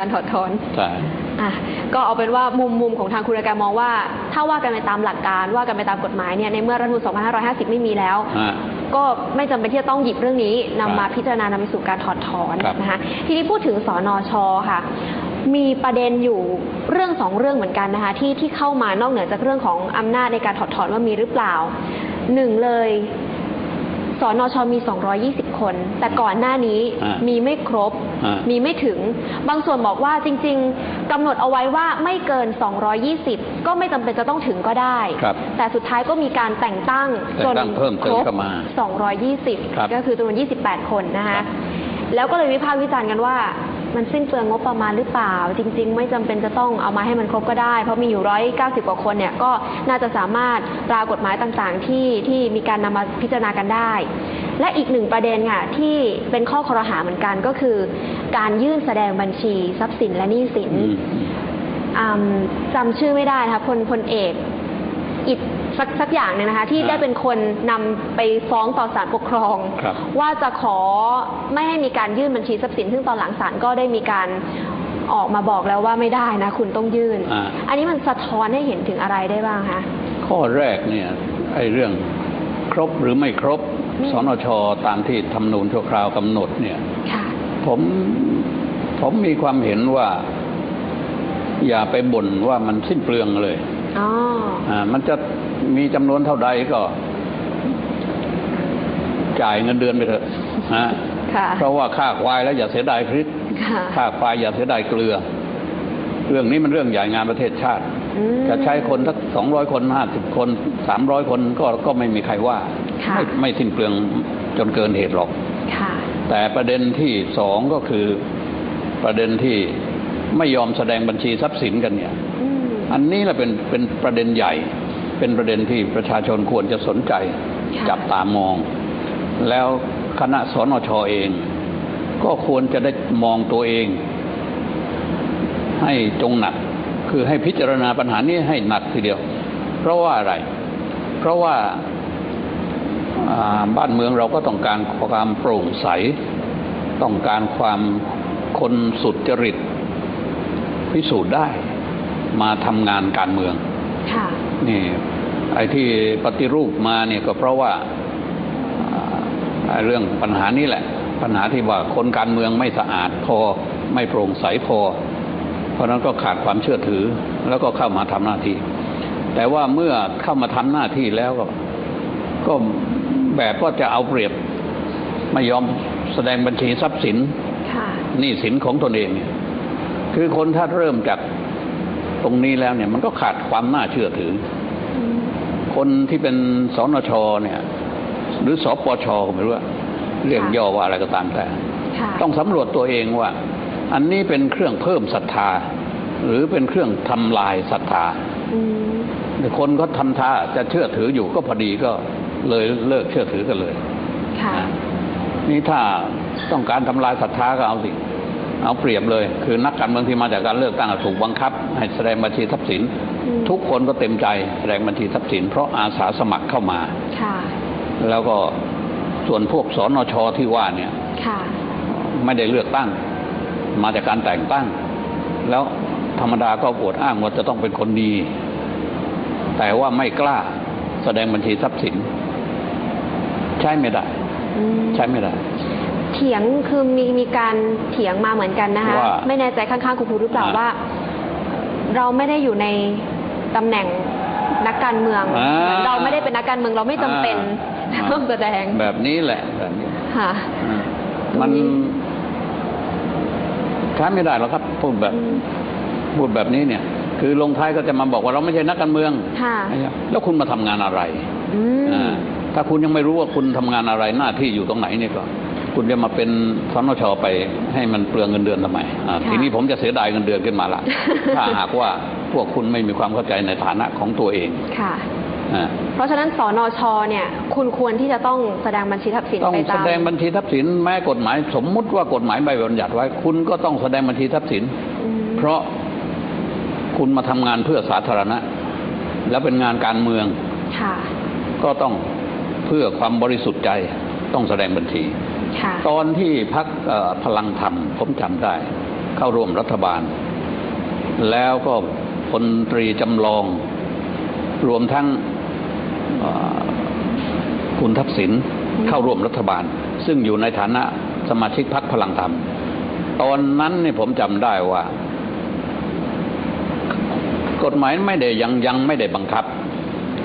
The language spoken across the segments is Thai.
การถอดถอนใช่อะก็เอาเป็นว่ามุมมุมของทางคุณรายการมองว่า ถ้าว่ากันไปตามหลักการว่ากันไปตามกฎหมายเนี่ยในเมื่อรัฐธรรมนูญ2550 ไม่มีแล้ว ฮะ ก็ไม่จำเป็นที่จะต้องหยิบเรื่องนี้นำมาครับพิจารณานำไปสู่การถอดถอนครับ นะคะทีนี้พูดถึงสอนอชค่ะ มีประเด็นอยู่เรื่องสองเรื่องเหมือนกันนะคะที่ที่เข้ามานอกเหนือจากเรื่องของอำนาจในการถอดถอนว่ามีหรือเปล่าหนึ่งเลย สอนอชมี 220 คน แต่ก่อนหน้านี้อ่ามีมีไม่ครบ อ่ามีมีไม่ถึง บางส่วนบอกว่าจริง ๆกำหนดเอาไว้ว่าไม่เกิน 220 ก็ไม่จำเป็นจะต้องถึงก็ได้ ครับแต่สุดท้ายก็มีการแต่งตั้งแต่งจนตั้งเพิ่มเติคมรบเข้ามา220 ครับก็คือจำนวน 28 คนนะครัคะ บ แล้วก็เลยวิพากษ์วิจารณ์กันว่า มันสิ้นเปลืองงบประมาณหรือเปล่า จริง ๆ ไม่จำเป็นจะต้องเอามาให้มันครบก็ได้ เพราะมีอยู่190กว่าคนเนี่ยก็น่าจะสามารถรากฎหมายต่างๆ ที่ที่มีการนำมาพิจารณากันได้ และอีกหนึ่งประเด็นค่ะที่เป็นข้อคอรหาเหมือนกันก็คือ การยื่นแสดงบัญชีทรัพย์สินและหนี้สินอืมอืมจำชื่อไม่ได้นะคะพลพลเอกอิด สักสักอย่างหนึงนะคะ ที่อ่าได้เป็นคนนำไปฟ้องต่อศาลปกครอง ครับ ว่าจะขอไม่ให้มีการยื่นบัญชีทรัพย์สิน ซึ่งตอนหลังศาลก็ได้มีการออกมาบอกแล้วว่าไม่ได้นะ คุณต้องยื่นอ่าอันนี้มันสะท้อนให้เห็นถึงอะไรได้บ้างคะ ข้อแรกเนี่ยไอ้เรื่องครบหรือไม่ครบอืม สนชตามที่ธรรมนูญชั่วคราวกำหนดเนี่ย ค่ะ ผมผมมีความเห็นว่า อย่าไปบ่นว่ามันสิ้นเปลืองเลยอ๋อ อ่ามันจะ มีจำนวนเท่าใดก็ จ่ายเงินเดือนไปเถอะนะค่ะเพราะว่าค่าควายแล้วอย่าเสียดายพริกค่ะค่าควายอย่าเสียดายเกลือ เรื่องนี้มันเรื่องใหญ่งานประเทศชาติอืมจะใช้คนสักสองร้อยคนห้าสิบคนสามร้อยคนก็ก็ไม่มีใครว่าค่ะไม่ไม่สิ้นเปลืองจนเกินเหตุหรอกค่ะแต่ประเด็นที่สองก็คือประเด็นที่ไม่ยอมแสดงบัญชีทรัพย์สินกันเนี่ยอืมอันนี้แหละเป็นเป็นประเด็นใหญ่ เป็นประเด็นที่ประชาชนควรจะสนใจค่ะจับตามอง แล้วคณะสนชเอง ก็ควรจะได้มองตัวเอง ให้จงหนักคือให้พิจารณาปัญหานี้ให้หนักทีเดียว เพราะว่าอะไร เพราะว่าอ่าบ้านเมืองเราก็ต้องการความโปร่งใส ต้องการความคนสุจริต พิสูจน์ได้มาทำงานการเมืองค่ะนี่ ไอ้ที่ปฏิรูปมาเนี่ยก็เพราะว่าอ่าไอ้เรื่องปัญหานี้แหละ ปัญหาที่ว่าคนการเมืองไม่สะอาดพอไม่โปร่งใสพอ เพราะฉะนั้นก็ขาดความเชื่อถือแล้วก็เข้ามาทำหน้าที่ แต่ว่าเมื่อเข้ามาทำหน้าที่แล้วก็ก็แบบก็จะเอาเปรียบไม่ยอมแสดงบัญชีทรัพย์สินค่ะหนี้สินของตนเองเนี่ยคือคนถ้าเริ่มจากตรงนี้แล้วเนี่ย มันก็ขาดความน่าเชื่อถืออืม คนที่เป็นสนชเนี่ยหรือสปชก็ไม่รู้ว่าเรียกย่อว่าอะไรก็ตามแต่ค่ะต้องสำรวจตัวเองว่า อันนี้เป็นเครื่องเพิ่มศรัทธา หรือเป็นเครื่องทำลายศรัทธาอืมแต่คนก็ทำท่าจะเชื่อถืออยู่ก็พอดีก็เลยเลิกเชื่อถือกันเลยค่ะนะนี่ถ้าต้องการทำลายศรัทธาก็เอาสิเอาเปรียบเลย คือนักการเมืองที่มาจากการเลือกตั้งถูกบังคับ ให้แสดงบัญชีทรัพย์สินอืม ทุกคนก็เต็มใจแสดงบัญชีทรัพย์สิน เพราะอาสาสมัครเข้ามาค่ะแล้วก็ส่วนพวกสนชที่ว่าเนี่ยค่ะไม่ได้เลือกตั้ง มาจากการแต่งตั้ง แล้วธรรมดาก็ปวดอ้างว่าจะต้องเป็นคนดี แต่ว่าไม่กล้าแสดงบัญชีทรัพย์สิน ใช้ไม่ได้อืมใช้ไม่ได้เถียงคือมีมีการเถียงมาเหมือนกันนะคะว่าไม่แน่ใจข้างๆคุณครูหรือเปล่าอ่าว่า เราไม่ได้อยู่ใน ตำแหน่งนักการเมืองอ่า เหมือนเราไม่ได้เป็นนักการเมืองเราไม่จำเป็นอ่าต้องแสดงแบบนี้แหละแบบนี้ค่ะ อ่ามันอืม ใช้ไม่ได้หรอกครับ พูดแบบอืมพูดแบบนี้เนี่ย คือลงท้ายก็จะมาบอกว่าเราไม่ใช่นักการเมืองค่ะแล้วคุณมาทำงานอะไรอืมอ่าถ้าคุณยังไม่รู้ว่าคุณทำงานอะไรหน้าที่อยู่ตรงไหนเนี่ยก็ คุณจะมาเป็นสนชไปให้มันเปลืองเงินเดือนทำไมอ่าค่ะทีนี้ผมจะเสียดายเงินเดือนขึ้นมาละ ถ้าหากว่า พวกคุณไม่มีความเข้าใจในฐานะของตัวเองค่ะอ่าเพราะฉะนั้นสนชเนี่ย คุณควรที่จะต้องแสดงบัญชีทรัพย์สินต้องไปแสตามดงบัญชีทรัพย์สินแม้กฎหมาย สมมุติว่ากฎหมายใบบัญญัติไว้ คุณก็ต้องแสดงบัญชีทรัพย์สินอืมเพราะคุณมาทำงานเพื่อสาธารณะ แล้วเป็นงานการเมืองค่ะก็ต้องเพื่อความบริสุทธิ์ใจต้องแสดงบัญชีค่ะตอนที่พักพลังธรรมผมจำได้ เข้าร่วมรัฐบาล แล้วก็ พลตรีจำลอง รวมทั้งเอ่อคุณทักษิณเข้าร่วมรัฐบาล ซึ่งอยู่ในฐานะสมาชิกพรรคพลังธรรม ตอนนั้นนี่ผมจำได้ว่า กฎหมายไม่ได้ยังยังไม่ได้บังคับ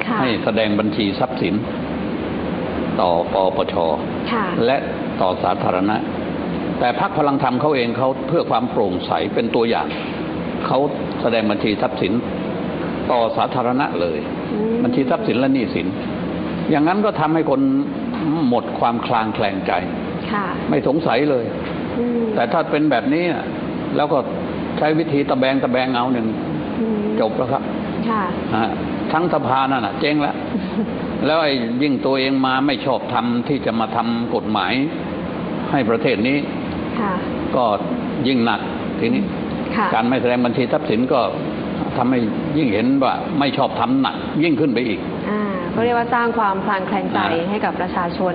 ค่ะให้แสดงบัญชีทรัพย์สิน ต่อปปชค่ะและต่อสาธารณะ แต่พรรคพลังธรรมเขาเองเขาเพื่อความโปร่งใสเป็นตัวอย่างเขา แสดงบัญชีทรัพย์สินต่อสาธารณะเลยอืมบัญชีทรัพย์สินและหนี้สิน อย่างนั้นก็ทำให้คนหมดความคลางแคลงใจค่ะไม่สงสัยเลยอืมแต่ถ้าเป็นแบบนี้น่ะแล้วก็ใช้วิธีตะแบงตะแบงเอาหนึ่งอืมจบแล้วครับค่ะฮะทั้งสภานั่นน่ะเจ๊งแล้ว แล้วไอ้ยิ่งตัวเองมาไม่ชอบทำที่จะมาทำกฎหมายให้ประเทศนี้ค่ะก็ยิ่งหนักทีนี้ค่ะ การไม่แสดงบัญชีทรัพย์สินก็ทำให้ยิ่งเห็นว่าไม่ชอบทำหนักยิ่งขึ้นไปอีกอ่าก็เรียกว่าสร้างความคลางแคลงใจอ่าให้กับประชาชน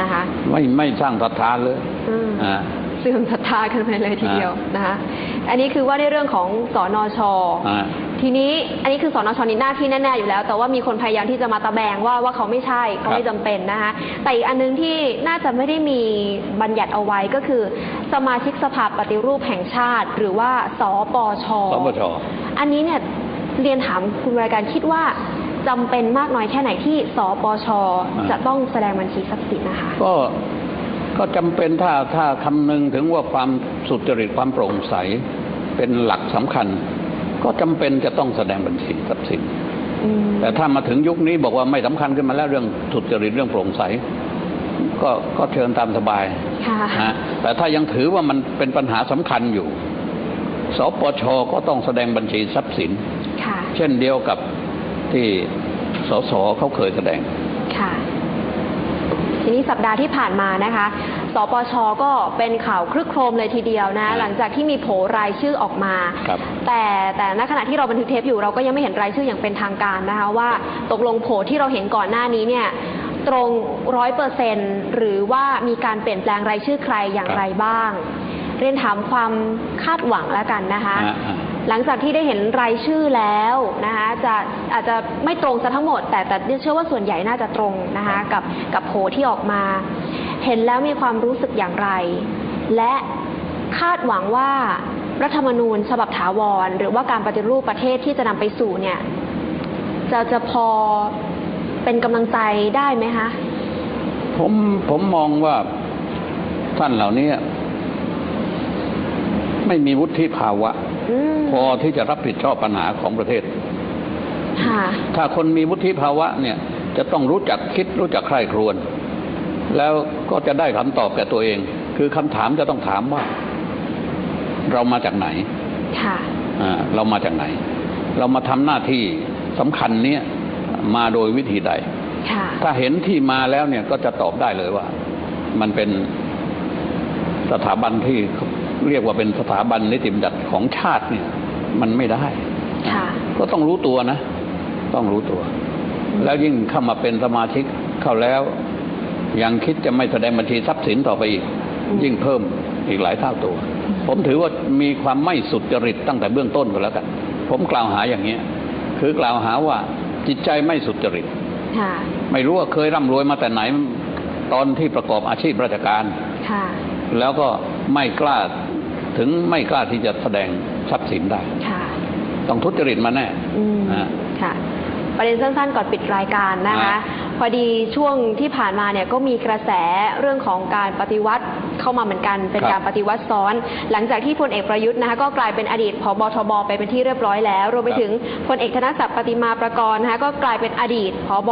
นะคะ ไม่ไม่สร้างศรัทธาเลยอืมอ่าเสื่อมศรัทธากันไปเลยทีเดียวนะคะ อันนี้คือว่าในเรื่องของสอนอชอ่า ทีนี้อันนี้คือสอนอชนี่หน้าที่แน่ๆอยู่แล้ว แต่ว่ามีคนพยายามที่จะมาตะแบงว่าว่าเขาไม่ใช่เขาไม่ครัจำบเป็นนะคะแต่อีกอันนึงที่น่าจะไม่ได้มีบัญญัติเอาไว้ก็คือ สมาชิกสภาปฏิรูปแห่งชาติ หรือว่าสปช สปช อันนี้เนี่ยเรียนถามคุณรายการคิดว่าจำเป็นมากน้อยแค่ไหนที่สปชอ่าจะต้องแสดงบัญชีทรัพย์สินนะคะ ก็ก็จำเป็นถ้าถ้าคำนึงถึงว่าความสุจริตความโปร่งใสเป็นหลักสำคัญ ก็จำเป็นจะต้องแสดงบัญชีทรัพย์สินอืมแต่ถ้ามาถึงยุคนี้บอกว่าไม่สำคัญขึ้นมาแล้วเรื่องสุจริตเรื่องโปร่งใสก็ก็เชิญตามสบายค่ะนะแต่ถ้ายังถือว่ามันเป็นปัญหาสำคัญอยู่ สปชก็ต้องแสดงบัญชีทรัพย์สินค่ะเช่นเดียวกับที่สสเขาเคยแสดงค่ะทีนี้สัปดาห์ที่ผ่านมานะคะ สปชก็เป็นข่าวครึกโครมเลยทีเดียวนะ หลังจากที่มีโผรายชื่อออกมา ครับแต่แต่ณขณะที่เราบันทึกเทปอยู่เราก็ยังไม่เห็นรายชื่ออย่างเป็นทางการนะคะว่าตกลงโผที่เราเห็นก่อนหน้านี้เนี่ยตรงร้อยเปอร์เซนหรือว่ามีการเปลี่ยนแปลงรายชื่อใครอย่างไรบ้าง เรียนถามความคาดหวังแล้วกันนะคะอ่าอ่าหลังจากที่ได้เห็นรายชื่อแล้วนะคะจะอาจจะไม่ตรงซะทั้งหมด แต่แต่เชื่อว่าส่วนใหญ่น่าจะตรงนะคะกับกับโผที่ออกมา เห็นแล้วมีความรู้สึกอย่างไร และคาดหวังว่ารัฐธรรมนูญฉบับถาวร หรือว่าการปฏิรูปประเทศที่จะนำไปสู่เนี่ยจะจะพอเป็นกำลังใจได้ไหมคะผมผมมองว่าท่านเหล่านี้ไม่มีวุฒิภาวะอืมพอที่จะรับผิดชอบปัญหาของประเทศค่ะถ้าคนมีวุฒิภาวะเนี่ย จะต้องรู้จักคิดรู้จักใคร่ครวญ แล้วก็จะได้คำตอบแก่ตัวเอง คือคำถามจะต้องถามว่า เรามาจากไหนค่ะอ่าเรามาจากไหน เรามาทำหน้าที่สำคัญเนี้ยมาโดยวิธีใดค่ะถ้าเห็นที่มาแล้วเนี่ยก็จะตอบได้เลยว่า มันเป็นสถาบันที่เรียกว่าเป็นสถาบันนิติบัญญัติของชาติเนี่ย มันไม่ได้ค่ะก็ต้องรู้ตัวนะ ต้องรู้ตัว แล้วยิ่งเข้ามาเป็นสมาชิกเข้าแล้ว ยังคิดจะไม่แสดงบัญชีทรัพย์สินต่อไปอีกอืมยิ่งเพิ่มอีกหลายเท่าตัว ผมถือว่ามีความไม่สุจริตตั้งแต่เบื้องต้นก็แล้วกัน ผมกล่าวหาอย่างเนี้ยคือกล่าวหาว่าจิตใจไม่สุจริตค่ะไม่รู้ว่าเคยร่ำรวยมาแต่ไหนตอนที่ประกอบอาชีพราชการค่ะแล้วก็ไม่กล้าถึงไม่กล้าที่จะแสดงทรัพย์สินได้ค่ะต้องทุจริตมาแน่อืมนะค่ะประเด็นสั้นๆก่อนปิดรายการนะคะอ่า พอดีช่วงที่ผ่านมาเนี่ยก็มีกระแสเรื่องของการปฏิวัติเข้ามาเหมือนกันเป็นการปฏิวัติซ้อน หลังจากที่พลเอกประยุทธ์นะคะก็กลายเป็นอดีตผบทบไปเป็นที่เรียบร้อยแล้ว รวมไปถึงพลเอกธนศักดิ์ปฏิมาประกรณ์นะคะก็กลายเป็นอดีตผบ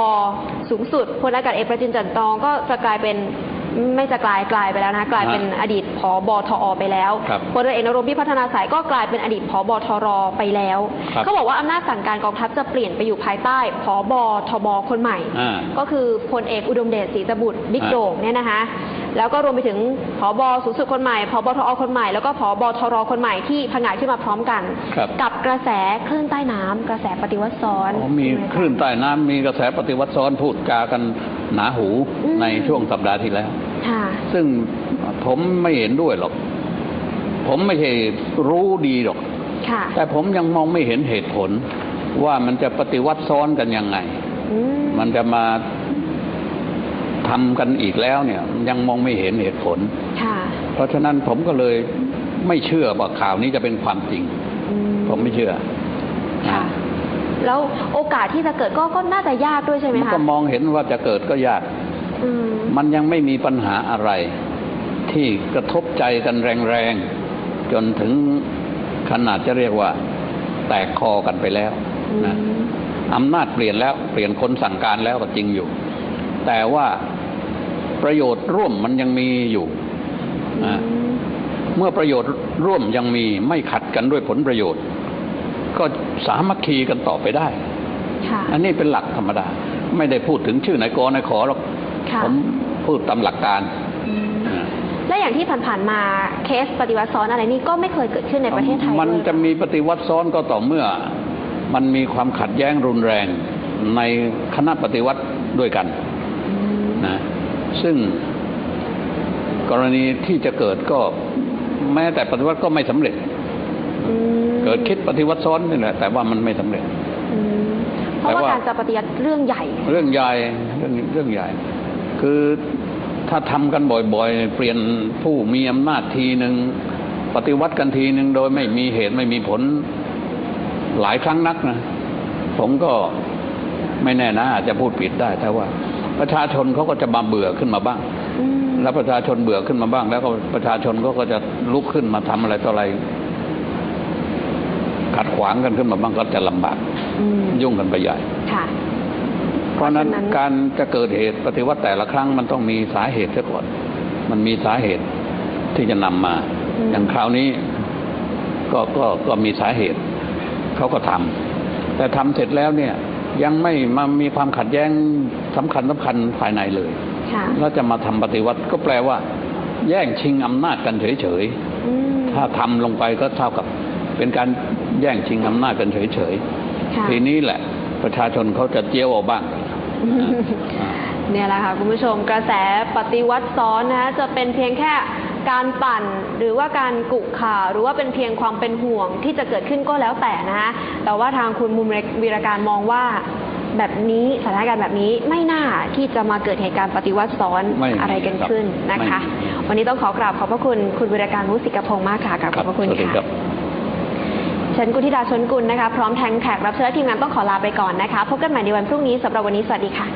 สูงสุดพลอากาศเอกประจินจันทร์ตองก็จะกลายเป็น ไม่จะกลายกลายไปแล้วนะคะกลายเป็นอดีตผบทอไปแล้วครับพลเรือเอกนรงค์พิพัฒนาสายก็กลายเป็นอดีตผบทรไปแล้วครับเขาบอกว่าอำนาจสั่งการกองทัพจะเปลี่ยนไปอยู่ภายใต้ผบทบคนใหม่อ่าก็คือพลเอกอุดมเดชศรีตบุตรบิ๊กอ่าโด่งเนี่ยนะคะแล้วก็รวมไปถึงผบสูงสุดคนใหม่ผบทอคนใหม่ แล้วก็ผบทรคนใหม่ที่ผงาดขึ้นมาพร้อมกันครับกับกระแสคลื่นใต้น้ำกระแสปฏิวัติซ้อนอ๋อมีใช่ไหะคลื่นใต้น้ำมีกระแสปฏิวัติซ้อนพูดจากันหนาหูอืมในช่วงสัปดาห์ที่แล้วค่ะ ซึ่งผมไม่เห็นด้วยหรอก ผมไม่ใช่รู้ดีหรอกค่ะแต่ผมยังมองไม่เห็นเหตุผล ว่ามันจะปฏิวัติซ้อนกันยังไงอืมมันจะมาทำกันอีกแล้วเนี่ย ยังมองไม่เห็นเหตุผลค่ะเพราะฉะนั้นผมก็เลยไม่เชื่อว่าข่าวนี้จะเป็นความจริงอืผมไม่เชื่อค่ะแล้วโอกาสที่จะเกิดก็ก็น่าจะยากด้วยใช่ไหมมันคะก็มองเห็นว่าจะเกิดก็ยากอื มมันยังไม่มีปัญหาอะไร ที่กระทบใจกันแรงๆ จนถึงขนาดจะเรียกว่า แตกคอกันไปแล้วนะอืมอำนาจเปลี่ยนแล้วเปลี่ยนคนสั่งการแล้วก็จริงอยู่ แต่ว่าประโยชน์ร่วมมันยังมีอยู่นะอืมเมื่อประโยชน์ร่วมยังมีไม่ขัดกันด้วยผลประโยชน์ ก็สามัคคีกันต่อไปได้ค่ะอันนี้เป็นหลักธรรมดา ไม่ได้พูดถึงชื่อนายกนายขอหรอกค่ะผม พูดตามหลักการอืมนะและอย่างที่ผ่านๆมาเคสปฏิวัติซ้อนอะไรนี่ก็ไม่เคยเกิดขึ้นในประเทศไทยมันด้วยจะมีปฏิวัติซ้อนก็ต่อเมื่อ มันมีความขัดแย้งรุนแรงในคณะปฏิวัติด้วยกันอืมนะซึ่งกรณีที่จะเกิดก็แม้แต่ปฏิวัติก็ไม่สำเร็จอืมเกิดคิดปฏิวัติซ้อนนี่แหละแต่ว่ามันไม่สำเร็จอืมเพราะแต่ว่าว่าการจะปฏิวัติเรื่องใหญ่ เรื่องใหญ่เรื่องเรื่องใหญ่ คือถ้าทำกันบ่อยๆ เปลี่ยนผู้มีอำนาจทีหนึ่งปฏิวัติกันทีหนึ่งโดยไม่มีเหตุไม่มีผลหลายครั้งนักนะ ผมก็ไม่แน่นะอาจจะพูดผิดได้แต่ว่า ประชาชนเขาก็จะมาเบื่อขึ้นมาบ้างอืมแล้วประชาชนเบื่อขึ้นมาบ้าง แล้วก็ประชาชนก็ก็จะลุกขึ้นมาทำอะไรต่ออะไร ขัดขวางกันขึ้นมาบ้างก็จะลำบากอืมยุ่งกันไปใหญ่ค่ะ เพราะฉะนั้นเพราะฉะนั้นการจะเกิดเหตุปฏิวัติแต่ละครั้งมันต้องมีสาเหตุเสียก่อน มันมีสาเหตุที่จะนำมา อย่างคราวนี้ก็ก็ก็มีสาเหตุเขาก็ทำแต่ทำเสร็จแล้วเนี่ยยังไม่มามีความขัดแย้งสำคัญสำคัญภายในเลยค่ะแล้วจะมาทำปฏิวัติก็แปลว่า แย่งชิงอำนาจกันเฉยอืมๆถ้าทำลงไปก็เท่ากับ เป็นการแย่งชิงอำนาจกันเฉยค่ะๆทีนี้แหละ ประชาชนเขาจะเจียวเอาบ้าง เนี่ยแหละค่ะคุณผู้ชมกระแสปฏิวัติซ้อนนะคะจะเป็นเพียงแค่การปั่นหรือว่าการกุข่าวหรือว่าเป็นเพียงความเป็นห่วงที่จะเกิดขึ้นก็แล้วแต่นะคะแต่ว่าทางคุณมุมวีรการมองว่าแบบนี้สถานการณ์แบบนี้ไม่น่าที่จะมาเกิดเหตุการณ์ปฏิวัติซ้อนไม่มีอะไรกันขึ้นนะคะไม่มีวันนี้ต้องขอกราบขอบพระคุณคุณวีรการมุสิกพงศ์มากค่ะกราบขอบพระคุณสวัสดีค่ะครับ ฉันกุธิดาชนกุลนะคะ พร้อมแทงแขกรับเชิญทีมงานต้องขอลาไปก่อนนะคะ พบกันใหม่ในวันพรุ่งนี้สำหรับวันนี้สวัสดีค่ะ